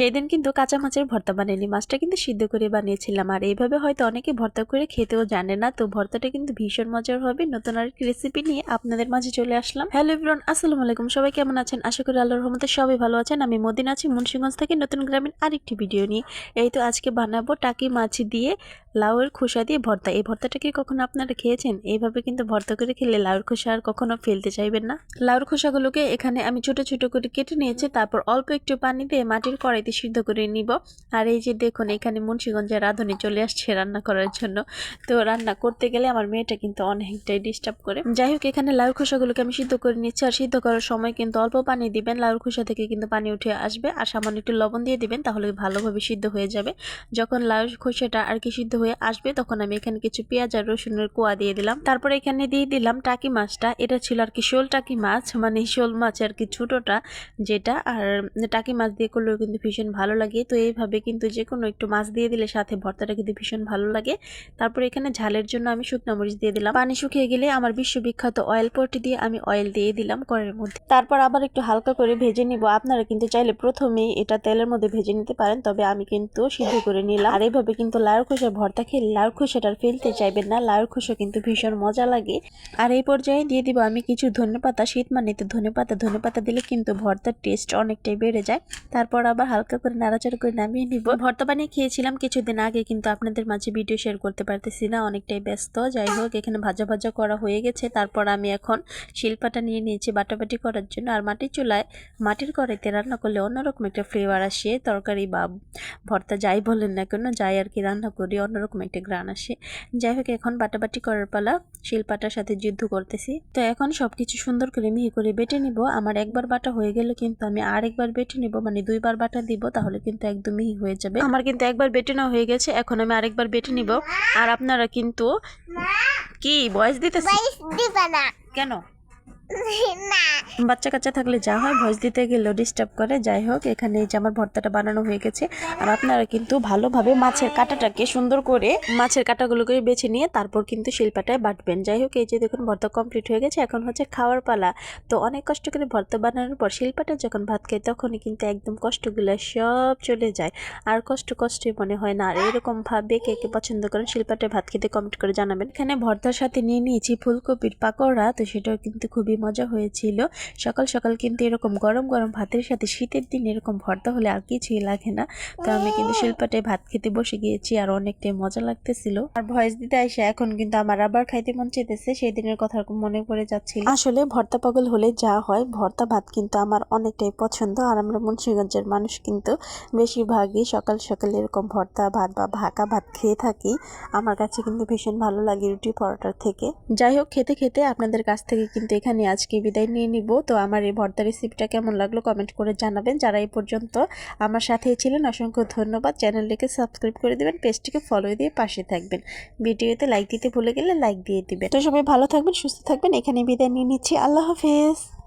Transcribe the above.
সেই দিন কিন্তু কাঁচা মাছের ভর্তা বানিয়ে মাছটা কিন্তু সিদ্ধ করে বানিয়েছিলাম। আর এইভাবে হয়তো অনেকে ভর্তা করে খেতেও জানে না। তো ভর্তাটা কিন্তু ভীষণ মজার হবে। নতুন আর রেসিপি নিয়ে আপনাদের মাঝে চলে আসলাম। হ্যালো এভরিওয়ান আসসালামু আলাইকুম। সবাই কেমন আছেন? আশা করি আল্লাহর রহমতে সবাই ভালো আছেন। আমি মদিন আছি, মুন্সিগঞ্জ থেকে নতুন গ্রামীণ আরেকটি ভিডিও নিয়ে। এই তো আজকে বানাবো টাকি মাছ দিয়ে লাউয়ের খোসা দিয়ে ভর্তা। এই ভর্তাটা কি কখনো আপনারা খেয়েছেন? এইভাবে কিন্তু ভর্তা করে খেলে লাউর খোসা আর কখনো ফেলতে চাইবেন না। লাউর খোসাগুলোকে এখানে আমি ছোট ছোট করে কেটে নিয়েছি। তারপর অল্প একটু পানি দিয়ে মাটির কড়াইতে সিদ্ধ করে নিব। আর এই যে দেখুন, এখানে মুন্সিগঞ্জের রাঁধুনি চলে আসছে রান্না করার জন্য। তো রান্না করতে গেলে আমার মেয়েটা কিন্তু অনেকটাই ডিস্টার্ব করে। যাই হোক, এখানে লাউর খোসাগুলোকে আমি সিদ্ধ করে নিচ্ছি। আর সিদ্ধ করার সময় কিন্তু অল্প পানি দিবেন। লাউর খোসা থেকে কিন্তু পানি উঠে আসবে। আর সামান্য একটু লবণ দিয়ে দিবেন, তাহলে ভালোভাবে সিদ্ধ হয়ে যাবে। যখন লাউর খোসাটা আর কি সিদ্ধ হয়ে আসবে, তখন আমি এখানে কিছু পেঁয়াজ আর রসুনের কোয়া দিয়ে দিলাম। তারপরে এখানে দিয়ে দিলাম টাকি মাছটা। এটা ছিল আর কি শোল টাকি মাছ মানে শোল মাছ আর কি ছোটোটা যেটা। আর টাকি মাছ দিয়ে করলেও কিন্তু ভীষণ ভালো লাগে। তো এইভাবে কিন্তু যে কোনো একটু মাছ দিয়ে দিলে সাথে ভর্তাটা কিন্তু ভীষণ ভালো লাগে। তারপর এখানে ঝালের জন্য আমি শুকনো মরিচ দিয়ে দিলাম। পানি শুকিয়ে গেলে আমার বিশ্ববিখ্যাত অয়েল পটি দিয়ে আমি অয়েল দিয়ে দিলাম কড়ের মধ্যে। তারপর আবার একটু হালকা করে ভেজে নিব। আপনারা কিন্তু চাইলে প্রথমেই এটা তেলের মধ্যে ভেজে নিতে পারেন, তবে আমি কিন্তু সিদ্ধ করে নিলাম। আর এইভাবে কিন্তু লাউর খোসা ভর্তা খেলে লাউর খোসাটা ফেলতে চাইবেন না। লাউর খোসা কিন্তু ভীষণ মজা লাগে। আর এই পর্যায়ে দিয়ে দিব আমি কিছু ধনেপাতা শীত মানিতে ধনেপাতা ধনেপাতা দিলে কিন্তু ভর্তার টেস্ট অনেকটাই বেড়ে যায়। তারপর আবার হালকা করে নাড়াচাড়া করে নামিয়ে নিব। ভর্তা বানিয়ে খেয়েছিলাম কিছুদিন আগে, কিন্তু আপনাদের মাঝে ভিডিও শেয়ার করতে পারতেছি না, অনেকটাই ব্যস্ত। যাই হোক, এখানে ভাজা ভাজা করা হয়ে গেছে। তারপর আমি এখন শিলপাটা নিয়ে নিয়েছি বাটাবাটি করার জন্য। আর মাটির চুলায় মাটির কড়াইতে রান্না করলে অন্যরকম একটা ফ্লেভার আসে। তরকারি বা ভর্তা যাই বলেন না কেন, যাই আর কি রান্না করি অন্যরকম একটা গ্রান আসে। যাই হোক এখন বাটাবাটি করার পালা শিলপাটার সাথে যুদ্ধ করতেছি। তো এখন সব কিছু সুন্দর করে মিহি করে বেটে নিব। আমার একবার বাটা হয়ে গেলে কিন্তু আমি আরেকবার বেটে নিব মানে দুইবার বাটা দিব তাহলে কিন্তু একদম মিহি হয়ে যাবে। আমার কিন্তু একবার বেটে নেওয়া হয়ে গেছে এখন আমি আরেকবার বেটে নিব। আর আপনারা কিন্তু কি বয়স দিতেছি? না। কেন? বাচ্চা কাচ্চা থাকলে যা হয়, ভয়েস দিতে গেলেও ডিস্টার্ব করে। যাই হোক, এখানে এই যে আমার ভর্তাটা বানানো হয়ে গেছে। আর আপনারা কিন্তু ভালোভাবে মাছের কাঁটাটাকে সুন্দর করে মাছের কাঁটাগুলোকে বেছে নিয়ে তারপর কিন্তু শিল্পাটায় বাটবেন। যাই হোক, এই যে দেখুন, ভর্তা কমপ্লিট হয়ে গেছে। এখন হচ্ছে খাওয়ার পালা। তো অনেক কষ্ট করে ভর্তা বানানোর পর শিল্পাটা যখন ভাত খাই, তখনই কিন্তু একদম কষ্টগুলো সব চলে যায়। আর কষ্ট কষ্টই মনে হয় না। আর এরকম ভাবে কে কে পছন্দ করেন, শিল্পাটায় ভাত খেতে কমেন্ট করে জানাবেন। এখানে ভর্তার সাথে নিয়ে নিয়েছি ফুলকপির পাকোড়া। তো সেটাও কিন্তু খুবই মজা হয়েছিল। সকাল সকাল কিন্তু এরকম গরম গরম ভাতের সাথে শীতের দিন এরকম ভর্তা হলে আর কিছুই লাগে না। তো আমি কিন্তু শিল্পাটায় ভাত খেতে বসে গিয়েছি আর অনেকটাই মজা লাগতেছিল। আর ভয়েস দিতে আসে এখন কিন্তু আমার আবার খাইতে মন চাইতেছে সেই দিনের কথা মনে পড়ে যাচ্ছিল। আসলে ভর্তা পাগল হলে যা হয় ভর্তা ভাত কিন্তু আমার অনেকটাই পছন্দ। আর আমরা মুন্সিগঞ্জের মানুষ কিন্তু বেশিরভাগই সকাল সকাল এরকম ভর্তা ভাত বা ভাকা ভাত খেয়ে থাকি। আমার কাছে কিন্তু ভীষণ ভালো লাগে রুটি পরোটার থেকে। যাই হোক খেতে খেতে আপনাদের কাছ থেকে কিন্তু এখানে আজকে বিদায় নিয়ে নিব। তো আমার এই ভর্তা রেসিপিটা কেমন লাগল কমেন্ট করে জানাবেন। যারা এই পর্যন্ত আমার সাথেই ছিলেন, অসংখ্য ধন্যবাদ। চ্যানেলটিকে সাবস্ক্রাইব করে দেবেন, পেজটিকে ফলো দিয়ে পাশে থাকবেন। ভিডিওতে লাইক দিতে ভুলে গেলে লাইক দিয়ে দিবেন। তো সবাই ভালো থাকবেন, সুস্থ থাকবেন। এখানে বিদায় নিয়ে নিচ্ছি। আল্লাহ হাফেজ।